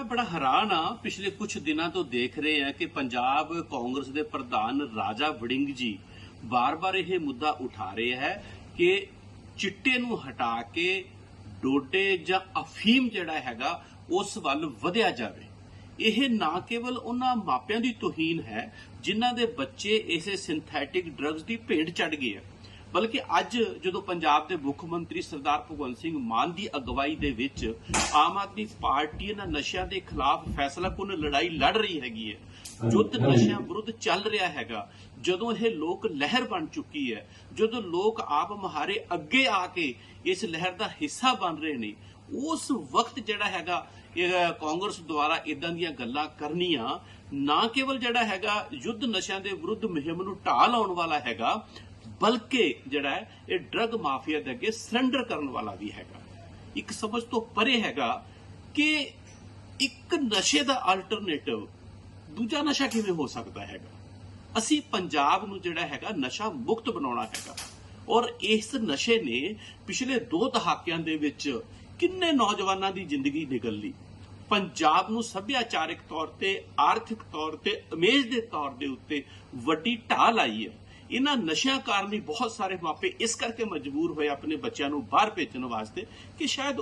ਮੈਂ ਬੜਾ ਹੈਰਾਨ ਆ ਪਿਛਲੇ ਕੁਝ ਦਿਨਾਂ ਤੋਂ ਦੇਖ ਰਹੇ ਆ ਕਿ ਪੰਜਾਬ ਕਾਂਗਰਸ ਦੇ ਪ੍ਰਧਾਨ ਰਾਜਾ ਵੜਿੰਗ ਜੀ ਬਾਰ-ਬਾਰ ਇਹ ਮੁੱਦਾ ਉਠਾ ਰਹੇ ਹੈ ਕਿ ਚਿੱਟੇ ਨੂੰ ਹਟਾ ਕੇ ਡੋਡੇ ਜਾਂ ਅਫੀਮ ਜਿਹੜਾ ਹੈਗਾ, ਉਸ ਵੱਲ ਵਧਿਆ ਜਾਵੇ। ਇਹ ਨਾ ਕੇਵਲ ਉਹਨਾਂ ਮਾਪਿਆਂ ਦੀ ਤੋਹੀਨ ਹੈ, ਜਿਨ੍ਹਾਂ ਦੇ ਬੱਚੇ ਇਸੇ ਸਿੰਥੈਟਿਕ ਡਰੱਗਸ ਦੀ ਭੇਂਟ ਚੜ ਗਏ ਆ। ਬਲਕਿ ਅੱਜ ਜਦੋਂ ਪੰਜਾਬ ਦੇ ਮੁੱਖ ਮੰਤਰੀ ਸਰਦਾਰ ਭਗਵੰਤ ਸਿੰਘ ਮਾਨ ਦੀ ਅਗਵਾਈ ਦੇ ਵਿੱਚ ਆਮ ਆਦਮੀ ਪਾਰਟੀ ਇਹਨਾਂ ਨਸ਼ਿਆਂ ਦੇ ਖਿਲਾਫ ਫੈਸਲਾਕੁਨ ਲੜਾਈ ਲੜ ਰਹੀ ਹੈਗੀ ਹੈ ਯੁੱਧ ਨਸ਼ਿਆਂ ਵਿਰੁੱਧ ਚੱਲ ਰਿਹਾ ਹੈਗਾ ਜਦੋਂ ਇਹ ਲੋਕ ਲਹਿਰ ਬਣ ਚੁੱਕੀ ਹੈ ਜਦੋਂ ਲੋਕ ਆਪ ਮਹਾਰੇ ਅੱਗੇ ਆ ਕੇ ਇਸ ਲਹਿਰ ਦਾ ਹਿੱਸਾ ਬਣ ਰਹੇ ਨੇ ਉਸ ਵਕਤ ਜਿਹੜਾ ਹੈਗਾ ਇਹ ਕਾਂਗਰਸ ਦੁਆਰਾ ਇਦਾਂ ਦੀਆਂ ਗੱਲਾਂ ਕਰਨੀਆਂ ਨਾ ਕੇਵਲ ਜਿਹੜਾ ਹੈਗਾ ਯੁੱਧ ਨਸ਼ਿਆਂ ਦੇ ਵਿਰੁੱਧ ਮੁਹਿੰਮ ਨੂੰ ਢਾਹ ਲਾਉਣ ਵਾਲਾ ਹੈਗਾ ਬਲਕਿ ਜਿਹੜਾ ਹੈ, ਇਹ ਡਰੱਗ ਮਾਫੀਆ ਦੇ ਅੱਗੇ ਸਰੈਂਡਰ ਕਰਨ ਵਾਲਾ ਵੀ ਹੈਗਾ। ਇੱਕ ਸਮਝ ਤੋਂ ਪਰੇ ਹੈਗਾ ਕਿ ਇੱਕ ਨਸ਼ੇ ਦਾ ਅਲਟਰਨੇਟਿਵ ਦੂਜਾ ਨਸ਼ਾ ਕਿਵੇਂ ਹੋ ਸਕਦਾ ਹੈਗਾ? ਅਸੀਂ ਪੰਜਾਬ ਨੂੰ ਜਿਹੜਾ ਹੈਗਾ, ਨਸ਼ਾ ਮੁਕਤ ਬਣਾਉਣਾ ਹੈਗਾ। ਔਰ ਇਸ ਨਸ਼ੇ ਨੇ ਪਿਛਲੇ ਦੋ ਦਹਾਕਿਆਂ ਦੇ ਵਿੱਚ ਕਿੰਨੇ ਨੌਜਵਾਨਾਂ ਦੀ ਜ਼ਿੰਦਗੀ ਨਿਗਲ ਲਈ? ਪੰਜਾਬ ਨੂੰ ਸੱਭਿਆਚਾਰਕ ਤੌਰ ਤੇ, ਆਰਥਿਕ ਤੌਰ ਤੇ ਇਮੇਜ ਦੇ ਤੌਰ ਦੇ ਉੱਤੇ ਵੱਡੀ ਢਾਲ ਆਈ ਹੈ। ਇਹਨਾਂ ਨਸ਼ਿਆਂ ਕਾਰਨ ਹੀ ਬਹੁਤ ਸਾਰੇ ਮਾਪੇ ਇਸ ਕਰਕੇ ਮਜਬੂਰ ਹੋਏ ਆਪਣੇ ਬੱਚਿਆਂ ਨੂੰ ਬਾਹਰ ਭੇਜਣ ਵਾਸਤੇ ਕਿ ਸ਼ਾਇਦ